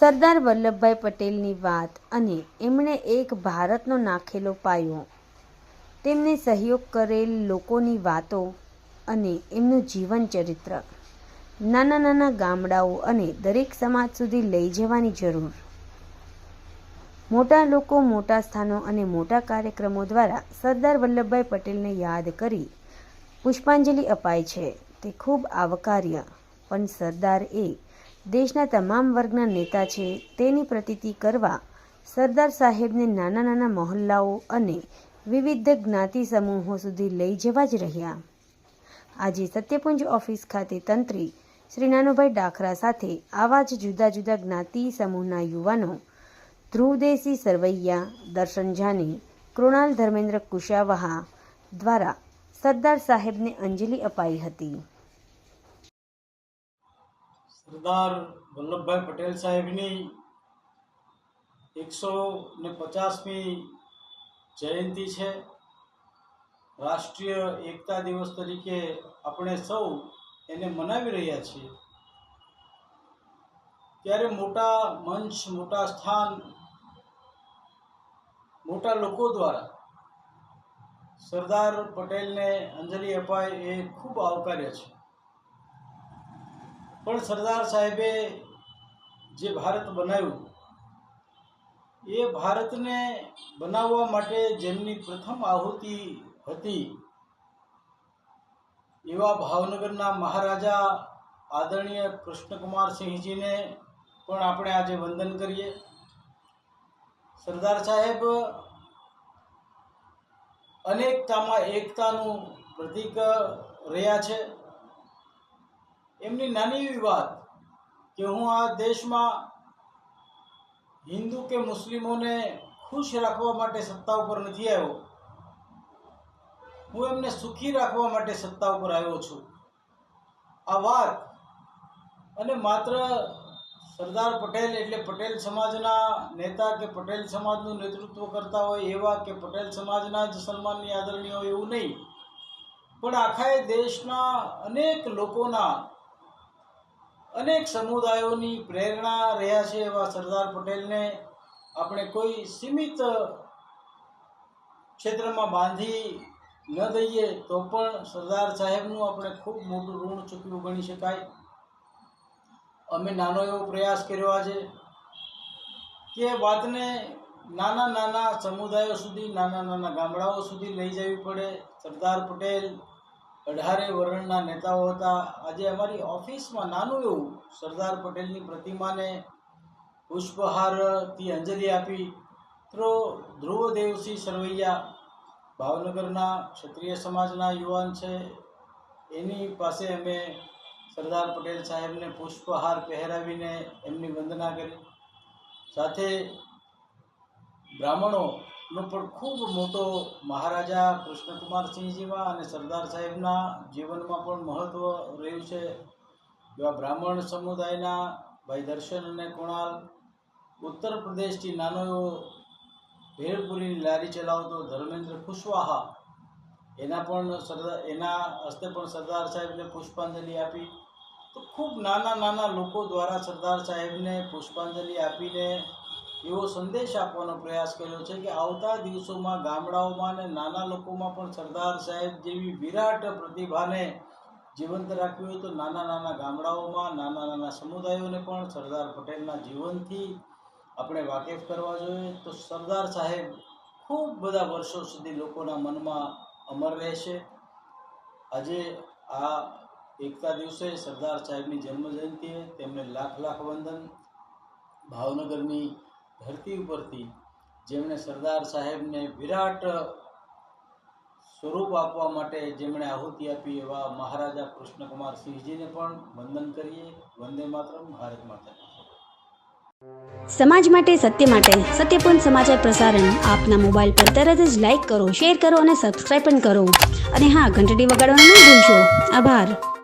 સરદાર વલ્લભભાઈ પટેલની વાત અને એમણે એક ભારતનો નાખેલો પાયો. તેમને સહયોગ કરેલ લોકોની વાતો અને એમનું જીવન ચરિત્ર. નાના નાના ગામડાઓ અને દરેક સમાજ સુધી લઈ જવાની જરૂર. મોટા લોકો મોટા સ્થાનો અને મોટા કાર્યક્રમો દ્વારા સરદાર વલ્લભભાઈ પટેલને યાદ કરી પુષ્પાંજલિ અપાય છે. તે ખૂબ આવકાર્ય, પણ સરદાર એ દેશના તમામ વર્ગના નેતા છે. તેની પ્રતીતિ કરવા સરદાર સાહેબને નાના નાના મહોલ્લાઓ અને વિવિધ જ્ઞાતિ સમૂહો સુધી લઈ જવા જ રહ્યા. આજે સત્યપુંજ ઓફિસ ખાતે તંત્રી શ્રી નાનુભાઈ ડાખરા સાથે આવા જ જુદા જુદા જ્ઞાતિ સમૂહના યુવાનો ધ્રુવદેસી સરવૈયા, દર્શન જાની, કૃણાલ ધર્મેન્દ્ર કુશાવહા દ્વારા સરદાર સાહેબને અંજલિ અપાઈ હતી. સરદાર વલ્લભભાઈ પટેલ સાહેબની એકસો ને પચાસમી જયંતિ છે. રાષ્ટ્રીય એકતા દિવસ તરીકે આપણે સૌ એને મનાવી રહ્યા છીએ. ત્યારે મોટા મંચ, મોટા સ્થાન, મોટા લોકો દ્વારા સરદાર પટેલને અંજલિ અપાય એ ખૂબ આવકાર્ય છે. પણ સરદાર સાહેબે જે ભારત બનાવ્યું, એ ભારતને બનાવવા માટે જેમની પ્રથમ આહુતિ હતી, એવા ભાવનગરના મહારાજા આદરણીય કૃષ્ણકુમાર સિંહજીને પણ આપણે આજે વંદન કરીએ. સરદાર સાહેબ, અનેકતામાં એકતાનું પ્રતીક રહ્યા છે. એમની નાની એવી વાત કે હું આ દેશમાં હિન્દુ કે મુસ્લિમોને ખુશ રાખવા માટે સત્તા ઉપર નથી આવ્યો. હું એમને સુખી રાખવા માટે સત્તા ઉપર આવ્યો છું. આ વાત અને માત્ર સરદાર પટેલ એટલે પટેલ સમાજના નેતા કે પટેલ સમાજનું નેતૃત્વ કરતા હોય એવા કે પટેલ સમાજના જ સન્માનની આદરણીય હોય એવું નહીં. પણ આખા દેશના અનેક લોકોના અનેક સમુદાયોની પ્રેરણા રહ્યા છે એવા સરદાર પટેલને આપણે કોઈ સીમિત ક્ષેત્રમાં બાંધી ન દઈએ તો પણ સરદાર સાહેબનું આપણે ખૂબ મોટું ઋણ ચૂકવ્યું ગણી શકાય. અમે નાનો એવો પ્રયાસ કર્યો આજે કે વાતને નાના નાના સમુદાયો સુધી, નાના નાના ગામડાઓ સુધી લઈ જવી પડે. સરદાર પટેલ અઢારે વર્ણના નેતાઓ હતા. આજે અમારી ઓફિસમાં નાનું એવું સરદાર પટેલની પ્રતિમાને પુષ્પહારથી અંજલિ આપી તો ધ્રુવદેવસિંહ સરવૈયા, ભાવનગરના ક્ષત્રિય સમાજના યુવાન છે. એની પાસે અમે સરદાર પટેલ સાહેબને પુષ્પહાર પહેરાવીને એમની વંદના કરી. સાથે બ્રાહ્મણોનો પણ ખૂબ મોટો મહારાજા કૃષ્ણકુમારસિંહજીમાં અને સરદાર સાહેબના જીવનમાં પણ મહત્ત્વ રહ્યું છે. એવા બ્રાહ્મણ સમુદાયના ભાઈ દર્શન અને કુણાલ ઉત્તર પ્રદેશથી નાનો એવો ભેળપુરીની લારી ચલાવતો ધર્મેન્દ્ર કુશવાહા, એના પણ સરદાર એના હસ્તે પણ સરદાર સાહેબને પુષ્પાંજલિ આપી. તો ખૂબ નાના નાના લોકો દ્વારા સરદાર સાહેબને પુષ્પાંજલિ આપીને એવો સંદેશ આપવાનો પ્રયાસ કર્યો છે કે આવતા દિવસોમાં ગામડાઓમાં અને નાના લોકોમાં પણ સરદાર સાહેબ જેવી વિરાટ પ્રતિભાને જીવંત રાખવી હોય તો નાના નાના ગામડાઓમાં, નાના નાના સમુદાયોને પણ સરદાર પટેલના જીવનથી આપણે વાકેફ કરવા જોઈએ. તો સરદાર સાહેબ ખૂબ બધા વર્ષો સુધી લોકોના મનમાં અમર રહેશે. આજે આ એકતા દિવસે સરદાર સાહેબની જન્મજયંતિએ તેમને લાખ લાખ વંદન. ભાવનગરની ધરતી ઉપરથી જેમણે સરદાર સાહેબને વિરાટ સ્વરૂપ આપવા માટે જેમણે આહુતિ આપી એવા મહારાજા કૃષ્ણકુમાર સિંહજીને પણ વંદન કરીએ. વંદે માતરમ, ભારત માતા સમાજ માટે, સત્ય માટે સત્યપૂર્ણ સમાચાર પ્રસારણ આપના મોબાઈલ પર તરત જ લાઈક કરો, શેર કરો અને સબસ્ક્રાઈબ પણ કરો. અને હા, ઘંટડી વગાડવાનું ભૂલશો. આભાર.